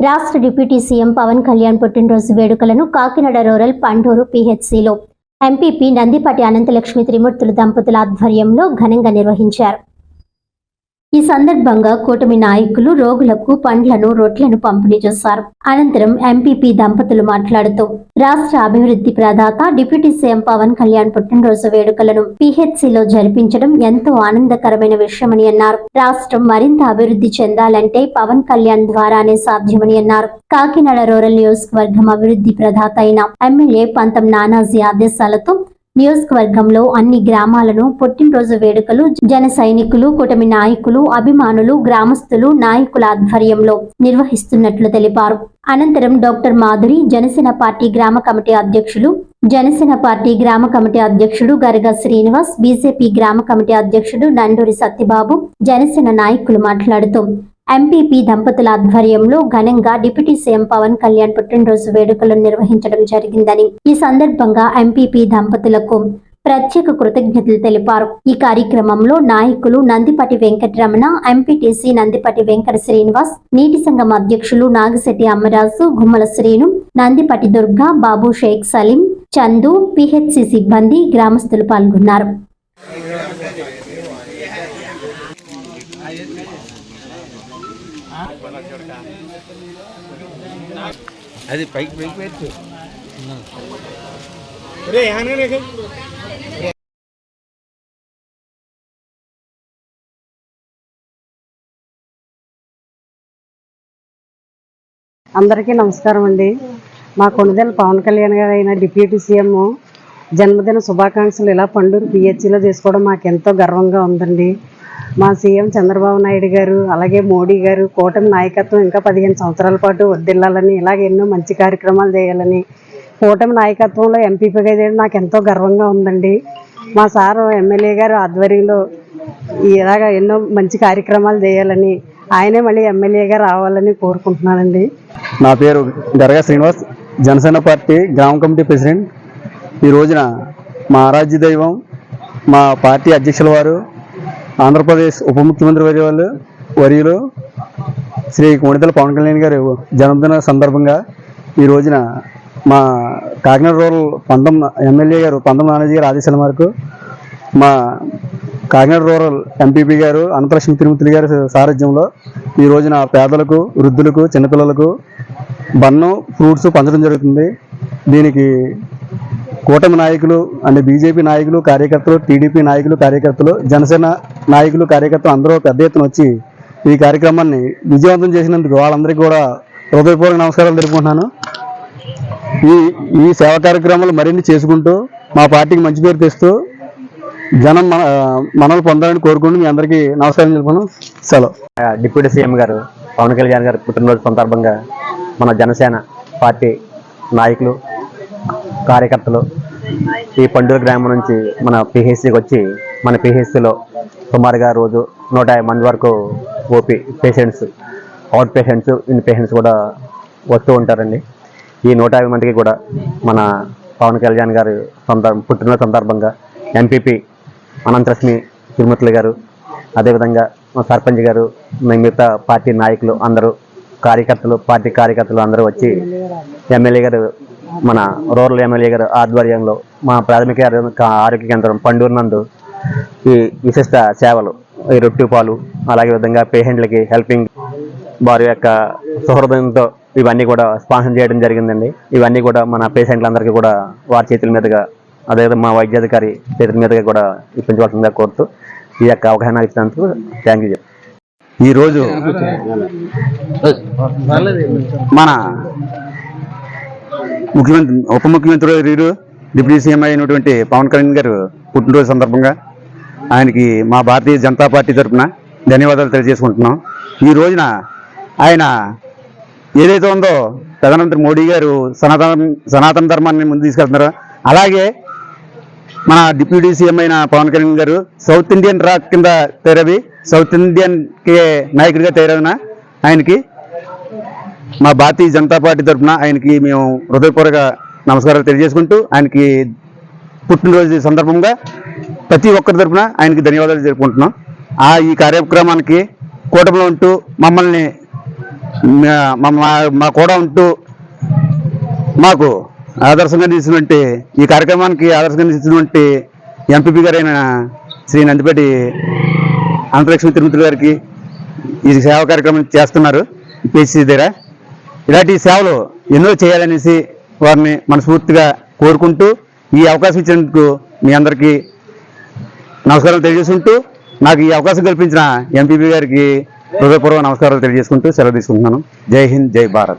రాష్ట్ర deputy CM Pawan Kalyan పుట్టినరోజు వేడుకలను కాకినాడ రూరల్ పండూరు పిహెచ్సిలో. ఎంపీపీ నందిపాటి అనంతలక్ష్మి త్రిమూర్తుల దంపతుల ఆధ్వర్యంలో ఘనంగా నిర్వహించారు. ఈ సందర్భంగా కూటమి నాయకులు రోగులకు పండ్లను రొట్లను పంపిణీ చేశారు. అనంతరం ఎంపీపీ దంపతులు మాట్లాడుతూ రాష్ట్ర అభివృద్ధి ప్రదాత డిప్యూటీ సీఎం పవన్ కళ్యాణ్ పుట్టినరోజు వేడుకలను పిహెచ్సిలో జరిపించడం ఎంతో ఆనందకరమైన విషయమని అన్నారు. రాష్ట్రం మరింత అభివృద్ధి చెందాలంటే పవన్ కళ్యాణ్ ద్వారానే సాధ్యమని అన్నారు. కాకినాడ రూరల్ నియోజకవర్గం అభివృద్ధి ప్రదాత అయిన ఎమ్మెల్యే పంతం నానాజీ ఆదేశాలతో నియోజకవర్గంలో అన్ని గ్రామాలను పుట్టినరోజు వేడుకలు జన సైనికులు కూటమి నాయకులు అభిమానులు గ్రామస్తులు నాయకుల ఆధ్వర్యంలో నిర్వహిస్తున్నట్లు తెలిపారు. అనంతరం డాక్టర్ మాధురి జనసేన పార్టీ గ్రామ కమిటీ అధ్యక్షులు జనసేన పార్టీ గ్రామ కమిటీ అధ్యక్షుడు గరగ శ్రీనివాస్ బీజేపీ గ్రామ కమిటీ అధ్యక్షుడు నండూరి సత్యబాబు జనసేన నాయకులు మాట్లాడుతూ ఎంపీపీ దంపతుల ఆధ్వర్యంలో ఘనంగా డిప్యూటీ సీఎం పవన్ కళ్యాణ్ పుట్టినరోజు వేడుకలను నిర్వహించడం జరిగిందని ఈ సందర్భంగా ఎంపీపీ దంపతులకు ప్రత్యేక కృతజ్ఞతలు తెలిపారు. ఈ కార్యక్రమంలో నాయకులు నందిపటి వెంకటరమణ ఎంపీటీసీ నందిపటి వెంకట శ్రీనివాస్ నీటి సంఘం అధ్యక్షులు నాగశెట్టి అమ్మరాజు గుమ్మల శ్రీను నందిపటి దుర్గా బాబు షేక్ సలీం చందు పిహెచ్సి సిబ్బంది గ్రామస్తులు పాల్గొన్నారు. అది పైకి పైకి పెట్టు. అందరికీ నమస్కారం అండి. మా కొనుదల పవన్ కళ్యాణ్ గారు అయిన డిప్యూటీ సీఎం జన్మదిన శుభాకాంక్షలు ఇలా పండూరు పిహెచ్సిలో చేసుకోవడం మాకు ఎంతో గర్వంగా ఉందండి. మా సీఎం చంద్రబాబు నాయుడు గారు అలాగే మోడీ గారు కూటమి నాయకత్వం ఇంకా పదిహేను సంవత్సరాల పాటు వర్దిల్లాలని ఇలాగే ఎన్నో మంచి కార్యక్రమాలు చేయాలని కూటమి నాయకత్వంలో ఎంపీపీగా చేయడం నాకు ఎంతో గర్వంగా ఉందండి. మా సారు ఎమ్మెల్యే గారు ఆధ్వర్యంలో ఇలాగ ఎన్నో మంచి కార్యక్రమాలు చేయాలని ఆయనే మళ్ళీ ఎమ్మెల్యేగా రావాలని కోరుకుంటున్నానండి. నా పేరు గరగా శ్రీనివాస్. జనసేన పార్టీ గ్రామ కమిటీ ప్రెసిడెంట్. ఈ రోజున మా ఆరాధ్య దైవం మా పార్టీ అధ్యక్షుల వారు ఆంధ్రప్రదేశ్ ఉప ముఖ్యమంత్రి వర్యులు వర్యులు శ్రీ కోణితల పవన్ కళ్యాణ్ గారు జన్మదిన సందర్భంగా ఈ రోజున మా కాకినాడ రూరల్ పంతం ఎమ్మెల్యే గారు పంతం నానాజీ గారి ఆదేశాల మేరకు మా కాకినాడ రూరల్ ఎంపీపీ గారు అనంతలక్ష్మి తిరుమతులు గారి సారథ్యంలో ఈ రోజున పేదలకు వృద్ధులకు చిన్నపిల్లలకు బన్నం ఫ్రూట్స్ పంచడం జరుగుతుంది. దీనికి కూటమి నాయకులు అంటే బీజేపీ నాయకులు కార్యకర్తలు టీడీపీ నాయకులు కార్యకర్తలు జనసేన నాయకులు కార్యకర్తలు అందరూ పెద్ద ఎత్తున వచ్చి ఈ కార్యక్రమాన్ని విజయవంతం చేసినందుకు వాళ్ళందరికీ కూడా హృదయపూర్వక నమస్కారాలు తెలుపుకుంటున్నాను. ఈ ఈ సేవా కార్యక్రమాలు మరిన్ని చేసుకుంటూ మా పార్టీకి మంచి పేరు తెస్తూ జనం మన మనల్ని పొందాలని కోరుకుంటూ మీ అందరికీ నమస్కారం చెప్పుకున్నాం సెలవు. డిప్యూటీ సీఎం గారు పవన్ కళ్యాణ్ గారు పుట్టినరోజు సందర్భంగా మన జనసేన పార్టీ నాయకులు కార్యకర్తలు ఈ పండూరు గ్రామం నుంచి మన పిహెచ్సికి వచ్చి మన పిహెచ్సిలో సుమారుగా రోజు నూట యాభై మంది వరకు OP patients out patients in patients కూడా వస్తూ ఉంటారండి. ఈ నూట యాభై మందికి కూడా మన పవన్ కళ్యాణ్ గారి సందర్భం పుట్టిన సందర్భంగా ఎంపీపీ అనంతలక్ష్మి తిరుమతులు గారు అదేవిధంగా మా సర్పంచ్ గారు మిగతా పార్టీ నాయకులు అందరూ కార్యకర్తలు పార్టీ కార్యకర్తలు అందరూ వచ్చి ఎమ్మెల్యే గారు మన రూరల్ ఎమ్మెల్యే గారు ఆధ్వర్యంలో మా ప్రాథమిక ఆరోగ్య కేంద్రం పండూరు నందు ఈ విశిష్ట సేవలు ఈ రొట్టె పాలు అలాగే విధంగా పేషెంట్లకి హెల్పింగ్ వారి యొక్క సుహృదయంతో ఇవన్నీ కూడా స్పాన్సర్ చేయడం జరిగిందండి. ఇవన్నీ కూడా మన పేషెంట్లందరికీ కూడా వారి చేతుల మీదుగా అదేవిధంగా మా వైద్యాధికారి చేతుల మీదుగా కూడా ఇప్పించవలసిందిగా కోరుతూ ఈ యొక్క అవగాహన ఇచ్చినందుకు థ్యాంక్ యూ ఈరోజు మన ముఖ్యమంత్రి ఉప ముఖ్యమంత్రి వీరు డిప్యూటీ సీఎం అయినటువంటి పవన్ కళ్యాణ్ గారు పుట్టినరోజు సందర్భంగా ఆయనకి మా భారతీయ జనతా పార్టీ తరఫున ధన్యవాదాలు తెలియజేసుకుంటున్నాం. ఈ రోజున ఆయన ఏదైతే ఉందో ప్రధానమంత్రి మోడీ గారు సనాతన సనాతన ధర్మాన్ని ముందు తీసుకెళ్తున్నారో అలాగే మన డిప్యూటీ సీఎం అయిన పవన్ కళ్యాణ్ గారు సౌత్ ఇండియన్ రాక్ కింద తయారవి సౌత్ ఇండియన్ నాయకుడిగా తయారైన ఆయనకి మా భారతీయ జనతా పార్టీ తరఫున ఆయనకి మేము హృదయపూర్వక నమస్కారాలు తెలియజేసుకుంటూ ఆయనకి పుట్టినరోజు సందర్భంగా ప్రతి ఒక్కరి తరఫున ఆయనకి ధన్యవాదాలు జరుపుకుంటున్నాం ఆ ఈ కార్యక్రమానికి కూటమిలో ఉంటూ మమ్మల్ని మా- కూడా ఉంటూ మాకు ఆదర్శంగా నిలిచినటువంటి ఈ కార్యక్రమానికి ఆదర్శంగా నిలిచినటువంటి ఎంపీపీ గారైన శ్రీ నందిపేటి అనంతలక్ష్మి తిరుమతులు గారికి ఈ సేవా కార్యక్రమం చేస్తున్నారు. పిహెచ్సి దగ్గర ఇలాంటి సేవలు ఎన్నో చేయాలనేసి వారిని మనస్ఫూర్తిగా కోరుకుంటూ ఈ అవకాశం ఇచ్చినందుకు మీ అందరికీ నమస్కారం తెలియజేసుకుంటూ నాకు ఈ అవకాశం కల్పించిన ఎంపీపీ గారికి హృదయపూర్వక నమస్కారాలు తెలియజేసుకుంటూ సెలవు తీసుకుంటున్నాను. జై హింద్ జై భారత్.